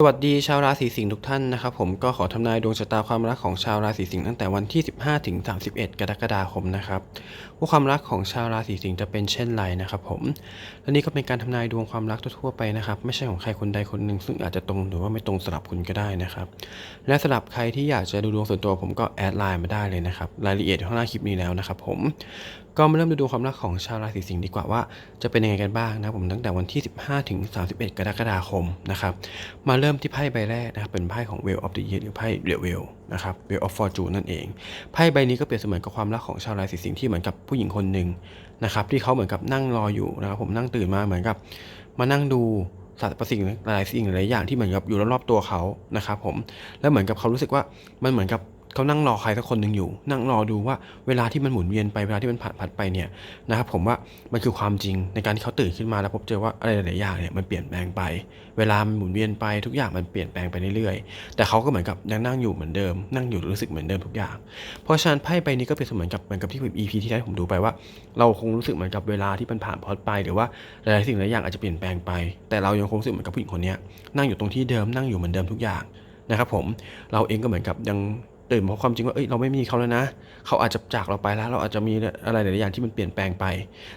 สวัสดีชาวราศีสิงห์ทุกท่านนะครับผมก็ขอทำนายดวงชะตาความรักของชาวราศีสิงห์ตั้งแต่วันที่ 15ถึง31 กรกฎาคมนะครับว่าความรักของชาวราศีสิงห์จะเป็นเช่นไรนะครับผมและนี่ก็เป็นการทำนายดวงความรักทั่วไปนะครับ ไม่ใช่ของใครคนใดคนหนึ่งซึ่งอาจจะตรงหรือว่าไม่ตรงสำหรับคุณก็ได้นะครับ และสำหรับใครที่อยากจะดูดวงส่วนตัวผมก็แอดไลน์มาได้เลยนะครับรายละเอียดอยู่ข้างหน้าคลิปนี้แล้วนะครับผม ก็มาเริ่มดูดวงความรักของชาวราศีสิงห์ดีกว่าว่าจะเป็นยังไงกันบ้างนะผมตั้งแต่วันที่ 15 ถึง 31 กรกฎาคมนะครับมาเริ่มที่ไพ่ใบแรกนะครับเป็นไพ่ของ Wheel of the Year หรือไพ่เด w เวลนะครับ Wheel of Fortune นั่นเองไพ่ใบนี้ก็เปรียบเสมือนกับความรักของชาวราศีสิงห์ที่เหมือนกับผู้หญิงคนหนึ่งนะครับที่เขาเหมือนกับนั่งรออยู่นะครับผมนั่งตื่นมาเหมือนกับ มานั่งดูสรรพสิ่งหลายสิ่งหลายอย่างที่เหมือนกับอยู่รอบๆตัวเขานะครับผมแล้วเหมือนกับเขารู้สึกว่ามันเหมือนกับ เขานั่งรอใครสักคนหนึ่งอยู่ นั่งรอดูว่าเวลาที่มันหมุนเวียนไปเวลาที่มันผ่านผ่านไปเนี่ยนะครับผมว่ามันคือความจริงในการที่เขาตื่นขึ้นมาแล้วพบเจอว่าอะไรหลายๆอย่างเนี่ยมันเปลี่ยนแปลงไป เวลามันหมุนเวียนไปทุกอย่างมันเปลี่ยนแปลงไปเรื่อยๆ แต่เขาก็เหมือนกับยังนั่งอยู่เหมือนเดิม นั่งอยู่รู้สึกเหมือนเดิมทุกอย่าง เพราะฉะนั้นไพ่ใบนี้ก็เป็นเหมือนกับเหมือนกับที่ผม EP ที่แล้วผมดูไปว่า เราคงรู้สึกเหมือนกับเวลาที่มันผ่านพอดไป หรือว่าหลายๆสิ่งหลายอย่างอาจจะเปลี่ยนแปลงไป แต่เรายังคงรู้สึกเหมือนกับผู้หญิงคนนี้นั่งอยู่ตรงที่เดิมนั่งอยู่เหมือนเดิมทุกอย่างนะครับผมเราเองก็เหมือนกับยัง ตื่นมาะความจริงว่าเอ้ยเราไม่มีเขาแล้วนะ เขาอาจจะจากเราไปแล้ว เราอาจจะมีอะไรหลายอย่างที่มันเปลี่ยนแปลงไป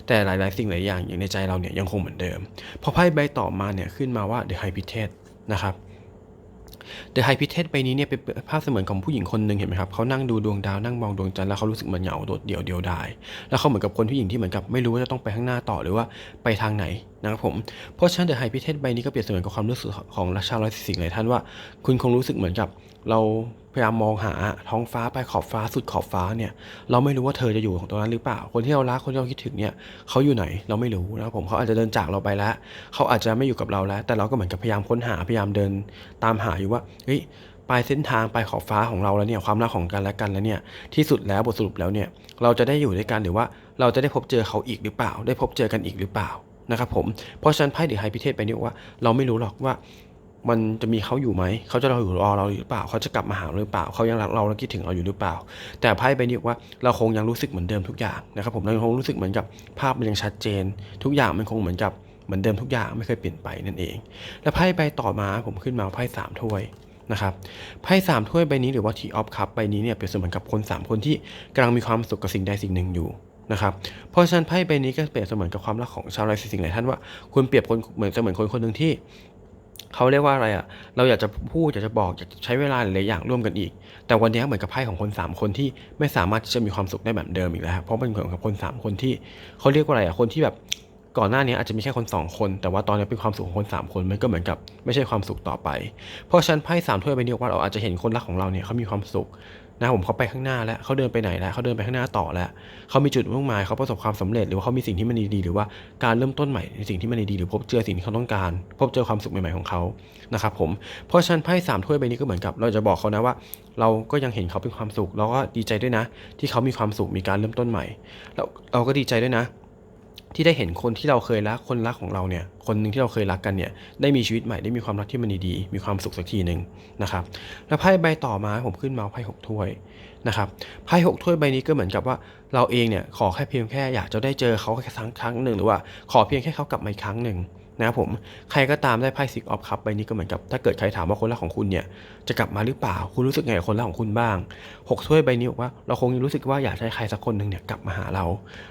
แต่หลาย ๆ สิ่งหลายอย่างอย่างในใจเราเนี่ยยังคงเหมือนเดิม พอไพ่ใบต่อมาเนี่ยขึ้นมาว่า The High Priestess นะครับ The High Priestess ใบนี้เนี่ยเป็นภาพเสมือนของผู้หญิงคนหนึ่งเห็นไหมครับเขานั่งดูดวงดาวนั่งมองดวงจันทร์แล้วเขารู้สึกเหมือนเหงาโดดเดี่ยวเดียวดายแล้วเขาเหมือนกับคนผู้หญิงที่เหมือนกับไม่รู้ว่าจะต้องไปข้างหน้าต่อหรือว่าไปทางไหนนะครับผมเพราะฉะนั้น The High Priestess ใบนี้ก็เปรียบเสมือนกับความรู้สึกของชาวราศีสิงหลายท่านว่า คุณคงรู้สึกเหมือนกับเราพยายามมองหาท้องฟ้าไปขอบฟ้าสุดขอบฟ้าเนี่ยเราไม่รู้ว่าเธอจะอยู่ของตรงนั้นหรือเปล่า คนที่เรารักคนที่เราคิดถึงเนี่ยเขาอยู่ไหนเราไม่รู้นะครับผมเขาอาจจะเดินจากเราไปแล้ว เขาอาจจะไม่อยู่กับเราแล้ว แต่เราก็เหมือนกับพยายามค้นหาพยายามเดิน ตามหาอยู่ว่าเฮ้ยปลายเส้นทางปลายขอบฟ้าของเราแล้วเนี่ยความรักของกันและกันแล้วเนี่ยที่สุดแล้วบทสรุปแล้วเนี่ยเราจะได้อยู่ด้วยกันหรือว่าเราจะได้พบเจอเขาอีกหรือเปล่า ได้พบเจอกันอีกหรือเปล่านะครับผมเพราะฉะนั้นไพ่เดอไฮพิเทศไปเนี่ยว่าเราไม่รู้หรอกว่ามันจะมีเขาอยู่ไหม เขาจะรออยู่รอเราหรือเปล่า เขาจะกลับมาหาเราหรือเปล่า เขายังรักเราและคิดถึงเราอยู่หรือเปล่า แต่ไพ่ใบนี้ว่าเราคงยังรู้สึกเหมือนเดิมทุกอย่างนะครับผมเราคงรู้สึกเหมือนกับภาพมันยังชัดเจน ทุกอย่างมันคงเหมือนกับ มือนเดิมทุกอย่างไม่เคยเปลี่ยนไปนั่นเอง และไพ่ใบต่อมาผมขึ้นมาไพ่สามถ้วยนะครับไพ่สามถ้วยใบนี้หรือว่าทีออฟคัพใบนี้เนี่ยเปรียบเสมือนกับคนสามคนที่กำลังมีความสุขกับสิ่งใดสิ่งหนึ่งอยู่นะครับเพราะฉะนั้นไพ่ใบนี้ก็เปรียบเสมือนกับความรักของชาวราศีสิงห์หลายท่านว่าคุณเปรียบคนเหมือนเสมือนคนคนหนึ่งที่เขาเรียกว่าอะไรอะ่ะ เราอยากจะพูดอยากจะบอกอยากจะใช้เวลาหลายอย่างร่วมกันอีก แต่วันนี้เหมือนกับไพ่ของคน 3 คนที่ไม่สามารถที่จะมีความสุขได้แบบเดิมอีกแล้ว เพราะมันเหมือนกับคน 3 คนที่เขาเรียกว่าอะไรอะ่ะ คนที่แบบ ก่อนหน้านี้อาจจะมีแค่คน 2 คน แต่ว่าตอนนี้เป็นความสุขของคน 3 คนมันก็เหมือนกับไม่ใช่ความสุขต่อไป เพราะฉันไพ่สามถ้วยใบนี้ว่าเราอาจจะเห็นคนรักของเราเนี่ยเขามีความสุขนะผมเขาไปข้างหน้าแล้วเขาเดินไปไหนแล้วเขาเดินไปข้างหน้าต่อแล้วเขามีจุดมุ่งหมายเขาประสบความสำเร็จหรือว่าเขามีสิ่งที่มันดีๆหรือว่าการเริ่มต้นใหม่ในสิ่งที่มันดีๆหรือพบเจอสิ่งที่เขาต้องการ พบเจอความสุขใหม่ๆของเขานะครับผมเพราะฉะนั้นไพ่สามถ้วยใบนี้ก็เหมือนกับ เราจะบอกเขานะว่า เราก็ยังเห็นเขาเป็นความสุขเราก็ดีใจด้วยนะ ที่เขามีความสุขมีการเริ่มต้นใหม่แล้วเราก็ดีใจด้วยนะ ที่ได้เห็นคนที่เราเคยรักคนรักของเราเนี่ยคนหนึ่งที่เราเคยรักกันเนี่ยได้มีชีวิตใหม่ได้มีความรักที่มันดีๆมีความสุขสักทีหนึ่งนะครับแล้วไพ่ใบต่อมาผมขึ้นมาไพ่หกถ้วยนะครับไพ่หกถ้วยใบนี้ก็เหมือนกับว่าเราเองเนี่ยขอแค่เพียงแค่อยากจะได้เจอเขาแค่ครั้งครั้งหนึ่งหรือว่าขอเพียงแค่เขากลับมาอีกครั้งหนึ่ง นะครับผมใครก็ตามได้ไพ่ซิกออฟคัพใบนี้ก็เหมือนกับถ้าเกิดใครถามว่าคนรักของคุณเนี่ยจะกลับมาหรือเปล่าคุณรู้สึกไงกับคนรักของคุณบ้างหกถ้วยใบนี้บอกว่าเราคงรู้สึกว่าอยากให้ใครสักคนหนึ่งเนี่ยกลับมาหาเรา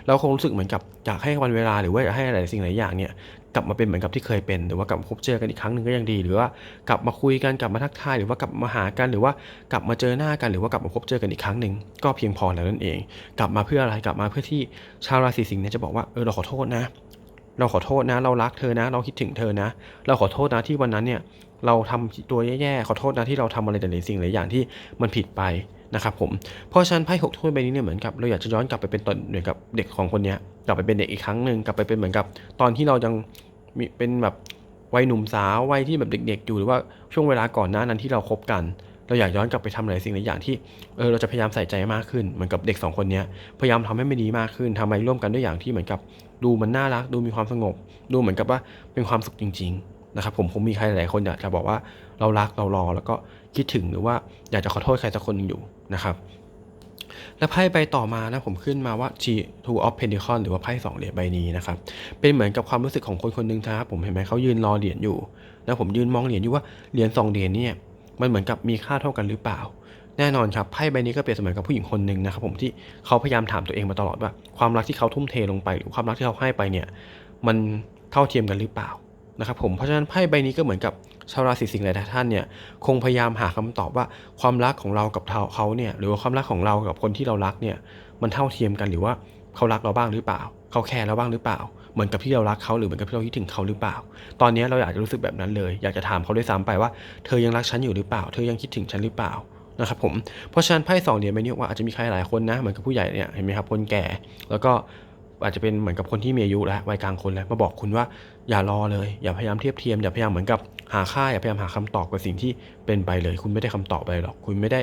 เราคงรู้สึกเหมือนกับอยากให้วันเวลาหรือว่าอยากให้อะไรสิ่งหลายอย่างเนี่ยกลับมาเป็นเหมือนกับที่เคยเป็นหรือว่ากลับมาพบเจอกันอีกครั้งหนึ่งก็ยังดี หรือว่ากลับมาคุยกันกลับมาทักทายหรือว่ากลับมาหากันหรือว่ากลับมาเจอหน้ากันหรือว่ากลับมาพบเจอกันอีกครั้งหนึ่งก็เพียงพอแล้วนั่นเอง กลับมาเพื่ออะไรกลับมาเพื่อที่ชาวราศีสิงห์เนี่ยจะบอกว่าเออเราขอโทษนะ เราขอโทษนะ เรารักเธอนะ เราคิดถึงเธอนะ เราขอโทษนะที่วันนั้นเนี่ยเราทำตัวแย่ๆขอโทษนะที่เราทำอะไรแต่หละสิ่งหลายอย่างที่มันผิดไปนะครับผม เพราะฉะนั้นไพ่หกถ้วยใบนี้เนี่ยเหมือนกับเราอยากจะย้อนกลับไปเป็นตอนเหมือนกับเด็กของคนเนี้ยกลับไปเป็นเด็กอีกครั้งหนึ่งกลับไปเป็นเหมือนกับ ตอนที่เรายังมีเป็นแบบวัยหนุ่มสาววัยที่แบบเด็ก ๆ อยู่หรือว่าช่วงเวลาก่อนหน้านั้นที่เราคบกัน เราอยากย้อนกลับไปทำหลายสิ่งหลายอย่างที่เออเราจะพยายามใส่ใจมากขึ้นเหมือนกับเด็กสองคนนี้พยายามทำให้มันดีมากขึ้นทำอะไรร่วมกันด้วยอย่างที่เหมือนกับ ดูมันน่ารัก ดูมีความสงบ ดูเหมือนกับว่าเป็นความสุขจริง ๆ นะครับ ผมคงมีใครหลายคนอยากจะบอกว่าเรารักเรารอแล้วก็คิดถึงหรือว่าอยากจะขอโทษใครสักคนหนึ่งอยู่นะครับ และไพ่ใบต่อมานะผมขึ้นมาว่า G two of pentacles หรือว่าไพ่สองเหรียญใบนี้นะครับ เป็นเหมือนกับความรู้สึกของคนคนหนึ่งครับผมเห็นไหมเขายืนรอเหรียญอยู่ แล้วผมยืนมองเหรียญอยู่ว่าเหรียญสองเหรียญเนี่ยมันเหมือนกับมีค่าเท่ากันหรือเปล่า แน่นอนครับไพ่ใบนี้ก็เปรียบเสมือนกับผู้หญิงคนหนึ่งนะครับผมที่เขาพยายามถามตัวเองมาตลอดว่า ความรักที่เขาทุ่มเทลงไปหรือความรักที่เขาให้ไปเนี่ยมันเท่าเทียมกันหรือเปล่านะครับผมเพราะฉะนั้นไพ่ใบนี้ก็เหมือนกับชาวราศีสิงห์หลายท่านเนี่ยคงพยายามหาคำตอบว่าความรักของเรากับเขาเนี่ยหรือว่าความรักของเรากับคนที่เรารักเนี่ยมันเท่าเทียมกันหรือว่าเขารักเราบ้างหรือเปล่า เขาแคร์เราบ้างหรือเปล่า เหมือนกับที่เรารักเขาหรือเหมือนกับที่เราคิดถึงเขาหรือเปล่า ตอนนี้เราอยากจะรู้สึกแบบนั้นเลย อยากจะถามเขาด้วยซ้ำไปว่า เธอยังรักฉันอยู่หรือเปล่า เธอยังคิดถึงฉันหรือเปล่า นะครับผม เพราะฉะนั้นไพ่สองเหรียญใบนี้ว่าอาจจะมีใครหลายคนนะเหมือนกับผู้ใหญ่เนี่ยเห็นไหมครับคนแก่ แล้วก็อาจจะเป็นเหมือนกับคนที่มีอายุแล้ววัยกลางคนแล้วมาบอกคุณว่าอย่ารอเลย อย่าพยายามเทียบเทียมอย่าพยายามเหมือนกับหาค่าอย่าพยายามหาคำตอบกับสิ่งที่เป็นไปเลย คุณไม่ได้คำตอบอะไรหรอกคุณไม่ได้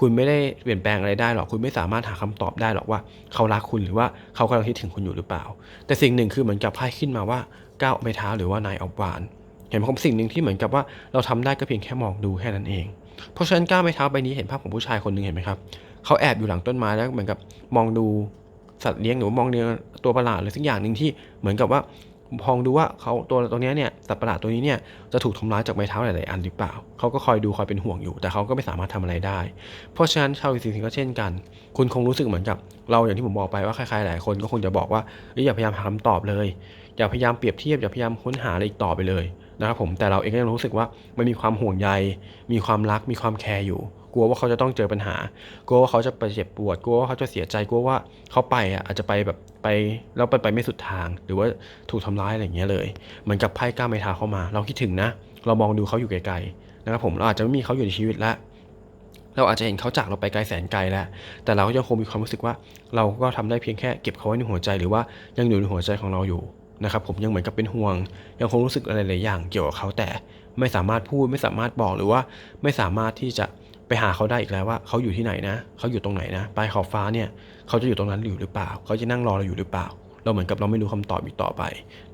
คุณไม่ได้เปลี่ยนแปลงอะไรได้หรอกคุณไม่สามารถหาคำตอบได้หรอกว่า เขารักคุณหรือว่าเขากำลังคิดถึงคุณอยู่หรือเปล่า แต่สิ่งหนึ่งคือเหมือนกับไพ่ขึ้นมาว่าก้าวไม้เท้าหรือว่านายออกวานเห็นไหมครับสิ่งหนึ่งที่เหมือนกับว่าเราทำได้ก็เพียงแค่มองดูแค่นั้นเอง เพราะฉะนั้นก้าวไม้เท้าใบนี้เห็นภาพของผู้ชายคนหนึ่งเห็นไหมครับเขาแอบอยู่หลังต้นไม้แล้วเหมือนกับมองดูสัตว์เลี้ยงหรือว่ามองเนื้อตัวประหลาดหรือสักอย่างหนึ่งที่เหมือนกับว่าพองดูว่าเขาตัวตัวนี้เนี่ยสัตว์ประหลาดตัวนี้เนี่ยจะถูกทำร้ายจากไม้เท้าหลายๆอันหรือเปล่าเขาก็คอยดูคอยเป็นห่วงอยู่ แต่เขาก็ไม่สามารถทำอะไรได้ เพราะฉะนั้นชาวราศีสิงห์ก็เช่นกัน คุณคงรู้สึกเหมือนกับเราอย่างที่ผมบอกไปว่าใครๆหลายคนก็คงจะบอกว่าอย่าพยายามหาคำตอบเลย อย่าพยายามเปรียบเทียบอย่าพยายามค้นหาอะไรอีกต่อไปเลย นะครับผมแต่เราเองก็ยังรู้สึกว่ามันมีความห่วงใย มีความรัก มีความแคร์อยู่ กลัวว่าเขาจะต้องเจอปัญหา กลัวว่าเขาจะไปเจ็บปวด กลัวว่าเขาจะเสียใจ กลัวว่าเขาไปอะอาจจะไปแบบไปแล้วไปไปไม่สุดทาง หรือว่าถูกทำร้ายอะไรอย่างเงี้ยเลย เหมือนกับไพ่ก้าไม้ทาเข้ามา เราคิดถึงนะ เรามองดูเขาอยู่ไกลๆนะครับผมเราอาจจะไม่มีเขาอยู่ในชีวิตแล้วเราอาจจะเห็นเขาจากเราไปไกลแสนไกลแล้ว แต่เราก็ยังคงมีความรู้สึกว่า เราก็ทำได้เพียงแค่เก็บเขาไว้ในหัวใจหรือว่ายังอยู่ในหัวใจของเราอยู่ นะครับผมยังเหมือนกับเป็นห่วง ยังคงรู้สึกอะไรหลายอย่างเกี่ยวกับเขาแต่ไม่สามารถพูดไม่สามารถบอกหรือว่าไม่สามารถที่จะไปหาเขาได้อีกแล้วว่าเขาอยู่ที่ไหนนะเขาอยู่ตรงไหนนะปลายขอบฟ้าเนี่ยเขาจะอยู่ตรงนั้นอยู่หรือเปล่า เขาจะนั่งรอเราอยู่หรือเปล่า เราเหมือนกับเราไม่รู้คำตอบอีกต่อไป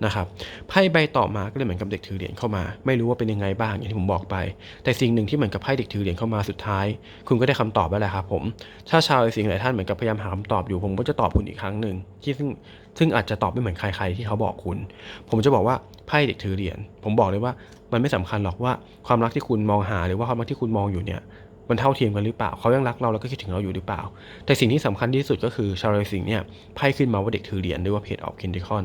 นะครับไพ่ใบต่อมาก็เลยเหมือนกับเด็กถือเหรียญเข้ามา ไม่รู้ว่าเป็นยังไงบ้างอย่างที่ผมบอกไป แต่สิ่งหนึ่งที่เหมือนกับไพ่เด็กถือเหรียญเข้ามาสุดท้าย คุณก็ได้คำตอบแล้วแหละครับผมถ้าชาวราศีสิงหลายท่านเหมือนกับพยายามหาคำตอบอยู่ผมก็จะตอบคุณอีกครั้งหนึ่งที่ซึ่งซึ่งอาจจะตอบไม่เหมือนใครๆที่เขาบอกคุณ ผมจะบอกว่าไพ่เด็กถือเหรียญผมบอกเลยว่ามันไม่สำคัญหรอกว่าความรักที่คุณมองหาหรือว่าความรักที่คุณมองอยู่เนี่ย มันเท่าเทียมกันหรือเปล่า เขายังรักเราแล้วก็คิดถึงเราอยู่หรือเปล่า แต่สิ่งที่สำคัญที่สุดก็คือชาวราศีสิงเนี่ยไพ่ขึ้นมาว่าเด็กถือเหรียญหรือว่าเพจออฟคินดิคอน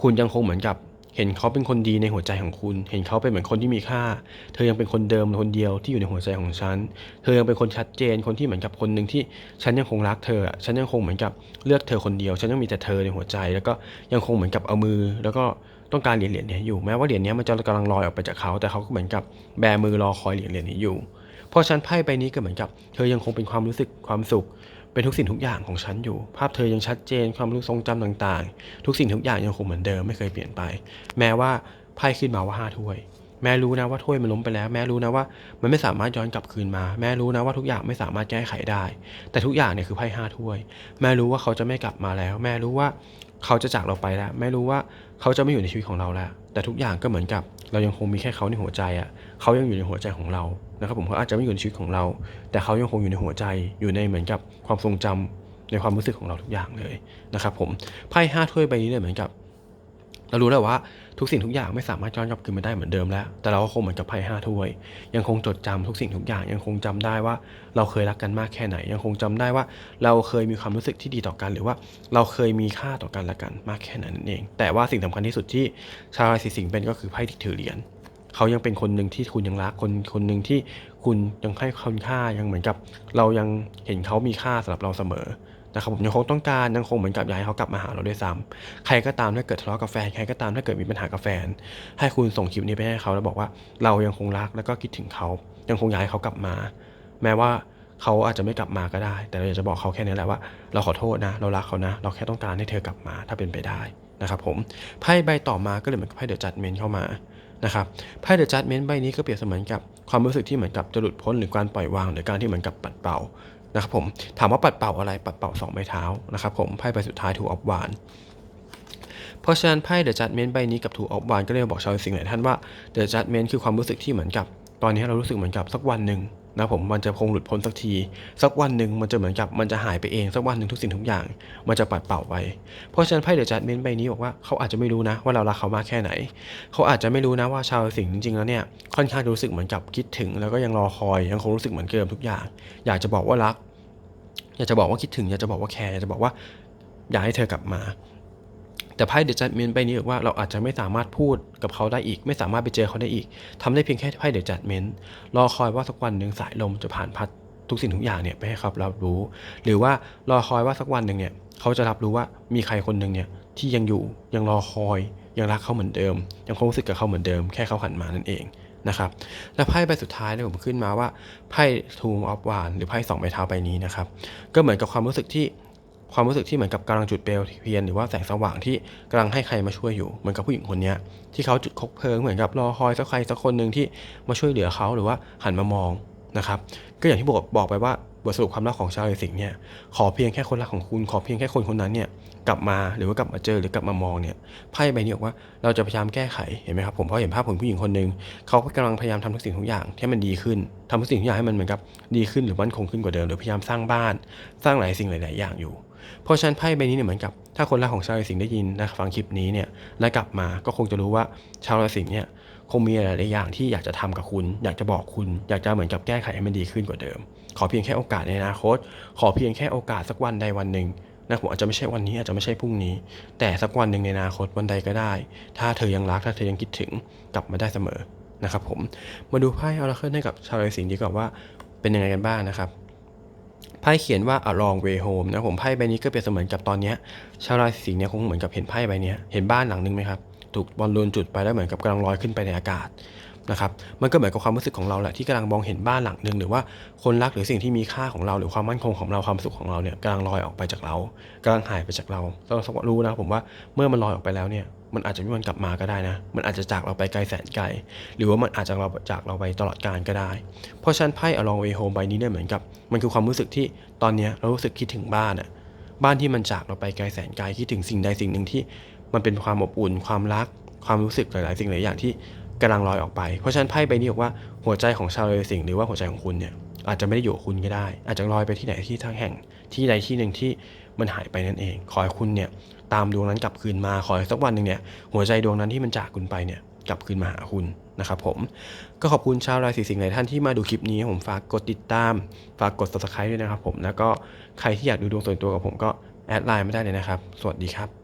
คุณยังคงเหมือนกับเห็นเขาเป็นคนดีในหัวใจของคุณ เห็นเขาเป็นเหมือนคนที่มีค่า เธอยังเป็นคนเดิมคนเดียวที่อยู่ในหัวใจของฉัน เธอยังเป็นคนชัดเจน คนที่เหมือนกับคนหนึ่งที่ฉันยังคงรักเธออะฉันยังคงเหมือนกับเลือกเธอคนเดียว ฉันยังมีแต่เธอในหัวใจ แล้วก็ยังคงเหมือนกับเอามือ แล้วก็ต้องการเหรียญเหรียญนี้อยู่ แม้ว่าเหรียญนี้มันจะกำลังลอยออกไปจากเขา แต่เขาก็เหมือนกับแบมือรอคอยเหรียญเหรียญนี้อยู่ เพราะฉันไพ่ใบนี้ก็เหมือนกับ เธอยังคงเป็นความรู้สึกความสุข เป็นทุกสิ่งทุกอย่างของฉันอยู่ ภาพเธอยังชัดเจนความรู้ทรงจำต่างๆ ทุกสิ่งทุกอย่างยังคงเหมือนเดิมไม่เคยเปลี่ยนไป แม้ว่าไพ่ขึ้นมาว่าห้าถ้วย แม่รู้นะว่าถ้วยมันล้มไปแล้ว แม่รู้นะว่ามันไม่สามารถย้อนกลับคืนมา แม่รู้นะว่าทุกอย่างไม่สามารถแก้ไขได้ แต่ทุกอย่างเนี่ยคือไพ่ห้าถ้วย แม่รู้ว่าเขาจะไม่กลับมาแล้ว แม่รู้ว่าเขาจะจากเราไปแล้ว แม่รู้ว่าเขาจะไม่อยู่ในชีวิตของเราแล้ว แต่ทุกอย่างก็เหมือนกับ เรายังคงมีแค่เขาในหัวใจอะ เขายังอยู่ในหัวใจของเรา นะครับผมเขาอาจจะไม่อยู่ในชีวิตของเรา แต่เขายังคงอยู่ในหัวใจอยู่ในเหมือนกับความทรงจำในความรู้สึกของเราทุกอย่างเลยนะครับผมไพ่ห้าถ้วยใบนี้เนี่ยเหมือนกับ เรารู้แล้วว่าทุกสิ่งทุกอย่างไม่สามารถย้อนกลับคืนมาได้เหมือนเดิมแล้ว แต่เราก็คงเหมือนกับไพ่ห้าถ้วย ยังคงจดจำทุกสิ่งทุกอย่าง ยังคงจำได้ว่าเราเคยรักกันมากแค่ไหน ยังคงจำได้ว่าเราเคยมีความรู้สึกที่ดีต่อกัน หรือว่าเราเคยมีค่าต่อกันและกันมากแค่นั้นนั่นเอง แต่ว่าสิ่งสำคัญที่สุดที่ชาวราศีสิงห์เป็นก็คือไพ่ที่ถือเหรียญ เขายังเป็นคนหนึ่งที่คุณยังรักคนคนหนึ่งที่คุณยังให้คุณค่ายังเหมือนกับ เรายังเห็นเขามีค่าสำหรับเราเสมอนะครับผมยังคงต้องการยังคงเหมือนกับอยากให้เขากลับมาหาเราด้วยซ้ำใครก็ตามถ้าเกิดทะเลาะกับแฟนใครก็ตามถ้าเกิดมีปัญหากับแฟน ให้คุณส่งคลิปนี้ไปให้เขาแล้วบอกว่าเรายังคงรักแล้วก็คิดถึงเขา ยังคงอยากให้เขากลับมา แม้ว่าเขาอาจจะไม่กลับมาก็ได้ แต่เราอยากจะบอกเขาแค่นี้แหละว่า เราขอโทษนะ เรารักเขานะ เราแค่ต้องการให้เธอกลับมาถ้าเป็นไปได้นะครับผมไพ่ใบต่อมาก็เลยเหมือนไพ่เดอะจัดเมนเข้ามา นะครับไพ่เดอะจัดเมนใบนี้ก็เปรียบเสมือนกับความรู้สึกที่เหมือนกับจะหลุดพ้นหรือการปล่อยวางหรือการที่เหมือนกับปัดเป่านะครับผมถามว่าปัดเป่าอะไรปัดเป่าสองใบเท้านะครับผมไพ่ใบสุดท้ายถูกออฟวานเพราะฉะนั้นไพ่เดอะจัดเมนใบนี้กับถูกออฟวานก็เลยบอกชาวสิงห์หลายท่านว่าเดอะจัดเมนคือความรู้สึกที่เหมือนกับ ตอนนี้เรารู้สึกเหมือนกับสักวันหนึ่ง นะผมมันจะคงหลุดพ้นสักที สักวันหนึ่งมันจะเหมือนกับมันจะหายไปเองสักวันหนึ่งทุกสิ่งทุกอย่าง มันจะปัดเป่าไป เพราะฉะนั้นไพ่เดอะจัดเมนต์ใบนี้บอกว่าเขาอาจจะไม่รู้นะว่าเรารักเขามากแค่ไหน เขาอาจจะไม่รู้นะว่าชาวสิงห์จริงๆแล้วเนี่ยค่อนข้างรู้สึกเหมือนกับคิดถึง แล้วก็ยังรอคอยยังคงรู้สึกเหมือนเดิมทุกอย่าง อยากจะบอกว่ารัก อยากจะบอกว่าคิดถึงอยากจะบอกว่าแคร์อยากจะบอกว่าอยากให้เธอกลับมา แต่ไพ่เดอะจัดเมนต์ใบนี้บอกว่าเราอาจจะไม่สามารถพูดกับเขาได้อีก ไม่สามารถไปเจอเขาได้อีกทำได้เพียงแค่ไพ่เดอะจัดเมนต์รอคอยว่าสักวันหนึ่งสายลมจะผ่านพัดทุกสิ่งทุกอย่างเนี่ยไปให้เขารับรู้ หรือว่ารอคอยว่าสักวันหนึ่งเนี่ยเขาจะรับรู้ว่ามีใครคนหนึ่งเนี่ยที่ยังอยู่ยังรอคอย ยังรักเขาเหมือนเดิม ยังคงรู้สึกกับเขาเหมือนเดิม แค่เขาหันมานั่นเองนะครับและไพ่ใบสุดท้ายเนี่ผมขึ้นมาว่าไพ่ทูมออฟวานหรือไพ่สองใบเท้าใบนี้นะครับ ก็เหมือนกับความรู้สึกที่ ความรู้สึกที่เหมือนกับกำลังจุดเปลวเทียนหรือว่าแสงสว่างที่กำลังให้ใครมาช่วยอยู่เหมือนกับผู้หญิงคนนี้ที่เขาจุดคบเพลิงเหมือนกับรอคอยสักใครสักคนหนึ่งที่มาช่วยเหลือเขาหรือว่าหันมามองนะครับ ก็อย่างที่บอกบอกไปว่า บทสรุปความรักของชาวราศีสิงเนี่ยขอเพียงแค่คนรักของคุณขอเพียงแค่คนคนนั้นเนี่ยกลับมาหรือว่ากลับมาเจอหรือกลับมามองเนี่ยไพ่ใบนี้บอกว่าเราจะพยายามแก้ไขเห็นไหมครับผมเพราะเห็นภาพของผู้หญิงคนหนึ่งเขาก็กำลังพยายามทำทุกสิ่งทุกอย่างให้มันดีขึ้นทำทุกสิ่งทุกอย่างให้มันเหมือนกับดีขึ้นหรือมั่นคงขึ้นกว่าเดิมหรือพยายามสร้างบ้าน สร้างหลายสิ่งหลาย ๆ อย่างอยู่เพราะฉะนั้นไพ่ใบนี้เนี่ยเหมือนกับถ้าคนรักของชาวราศีสิงห์ได้ยินนะฟังคลิปนี้เนี่ยและกลับมาก็คงจะรู้ว่าชาวราศีสิงห์เนี่ยคงมีหลายๆอย่างที่อยากจะทำกับคุณ อยากจะบอกคุณ อยากจะเหมือนกับแก้ไขให้มันดีขึ้นกว่าเดิม ขอเพียงแค่โอกาสในอนาคต ขอเพียงแค่โอกาสสักวันใดวันหนึ่งนะผมอาจจะไม่ใช่วันนี้อาจจะไม่ใช่พรุ่งนี้ แต่สักวันหนึ่งในอนาคตวันใดก็ได้ ถ้าเธอยังรักถ้าเธอยังคิดถึงกลับมาได้เสมอนะครับผมมาดูไพ่ออราเคิลให้กับชาวราศีสิงห์ดีกว่าว่าเป็นยังไงกันบ้างนะครับไพ่เขียนว่า a long way home นะผมไพ่ใบนี้ก็เปรียบเสมือนกับตอนนี้ชาวราศีสิงห์เนี่ยคงเหมือนกับเห็นไพ่ใบนี้เห็นบ้านหลังนึงไหมครับถูกบอลลูนจุดไปแล้วเหมือนกับกำลังลอยขึ้นไปในอากาศ นะครับมันก็เหมือนกับความรู้สึกของเราแหละที่กำลังมองเห็นบ้านหลังหนึ่งหรือว่าคนรักหรือสิ่งที่มีค่าของเรา หรือความมั่นคงของเราความสุขของเราเนี่ยกำลังลอยออกไปจากเรากำลังหายไปจากเราเรารู้นะผมว่าเมื่อมันลอยออกไปแล้วเนี่ยมันอาจจะไม่มีวันกลับมาก็ได้นะ มันอาจจะจากเราไปไกลแสนไกล หรือว่ามันอาจจะเราจากเราไปตลอดกาลก็ได้ เพราะฉันไพ่ A Long Way Home ใบนี้เนี่ยเหมือนกับ มันคือความรู้สึกที่ตอนนี้เรารู้สึกคิดถึงบ้านอะบ้านที่มันจากเราไปไกลแสนไกลคิดถึงสิ่งใดสิ่งหนึ่งที่ มันเป็นความอบอุ่นความรัก ความรู้สึกหลาย ๆ สิ่งหลายอย่างที่ กำลังลอยออกไป เพราะฉะนั้นไพ่ใบนี้บอกว่าหัวใจของชาวราศีสิงห์หรือว่าหัวใจของคุณเนี่ยอาจจะไม่ได้อยู่กับคุณก็ได้ อาจจะลอยไปที่ไหนที่ทั้งแห่งที่ใดที่หนึ่งที่มันหายไปนั่นเอง ขอให้คุณเนี่ยตามดวงนั้นกลับคืนมา ขอให้สักวันหนึ่งเนี่ยหัวใจดวงนั้นที่มันจากคุณไปเนี่ยกลับคืนมาหาคุณนะครับผม ก็ขอบคุณชาวราศีสิงห์หลายท่านที่มาดูคลิปนี้ผมฝากกดติดตาม ฝากกด subscribe ด้วยนะครับผม แล้วก็ใครที่อยากดูดวงส่วนตัวกับผมก็แอดไลน์มาได้เลยนะครับ สวัสดีครับ